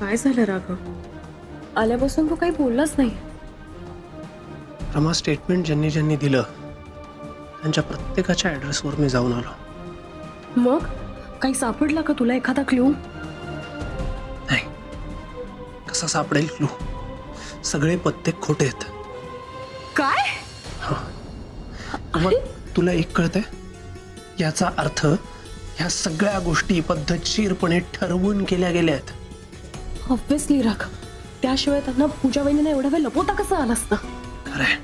काय झालं राघव? आल्यापासून तू काही बोललाच नाही. रमा स्टेटमेंट ज्यांनी ज्यांनी दिलं त्यांच्या प्रत्येकाच्या ॲड्रेसवर मी जाऊन आलो. मग? काही सापडला का तुला एखादा क्ल्यू नाही. कसा सापडेल क्लू सगळे पत्ते खोटे आहेत. काय? मग तुला एक कळतंय? याचा अर्थ ह्या सगळ्या गोष्टी पद्धतशीरपणे ठरवून केल्या गेल्या आहेत. ऑब्विसली राघव. त्याशिवाय त्यांना पूजा वहिनीने एवढा वेळ लपवता कसं आला असता? खरंय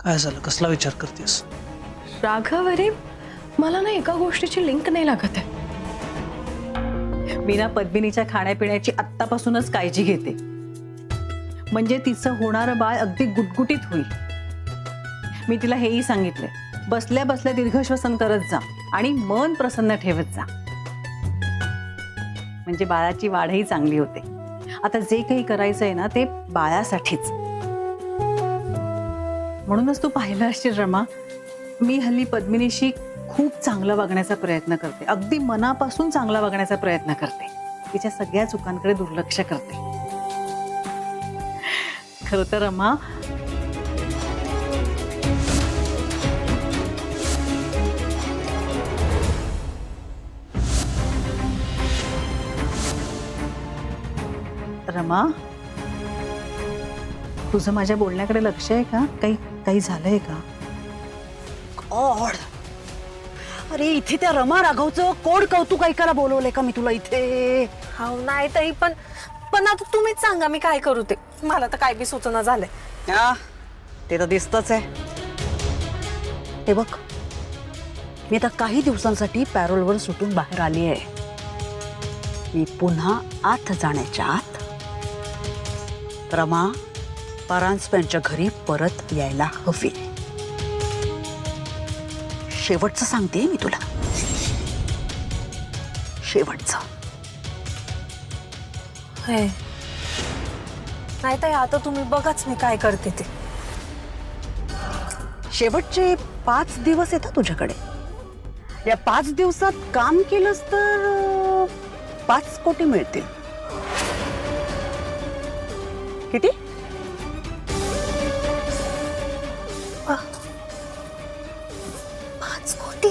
काय झालं? कसला विचार करतेस? राघव अरे मला ना एका गोष्टीची लिंक नाही लागत आहे. मी ना पद्मिनीच्या खाण्यापिण्याची आत्तापासूनच काळजी घेते. म्हणजे तिचं होणारं बाळ अगदी गुटगुटीत होईल. मी तिला हेही सांगितलंय बसल्या बसल्या दीर्घश्वसन करत जा आणि मन प्रसन्न ठेवत जा. म्हणजे बाळाची वाढही चांगली होते. आता जे काही करायचं आहे ना ते बाळासाठीच. म्हणूनच तू पाहिलं असशील रमा मी हल्ली पद्मिनीशी खूप चांगलं वागण्याचा प्रयत्न करते. अगदी मनापासून चांगला वागण्याचा प्रयत्न करते. तिच्या सगळ्या चुकांकडे दुर्लक्ष करते. खर तर रमा रमा तुझं माझ्या बोलण्याकडे लक्ष आहे का? काही काही झालंय का? गॉड! अरे इथे त्या रमा राघवचं कोड कौतुक ऐकायला बोलवलंय का मी तुला इथे? हो नाही तरी पण पण आता तुम्हीच सांगा मी काय करू ते? मला तर काय बी सूचना झालंय. हा ते तर दिसतच आहे. हे बघ मी आता काही दिवसांसाठी पॅरोलवर सुटून बाहेर आली आहे. मी पुन्हा आत जाण्याच्या आत रमा परांजपेंच्या घरी परत यायला हवी. शेवटचं सांगते मी तुला. शेवटचं. आहे. नाही तर आता तुम्ही बघाच मी काय करते ते. शेवटचे पाच दिवस येतात तुझ्याकडे. या पाच दिवसात काम केलंस तर पाच कोटी मिळतील. किती? पाच कोटी?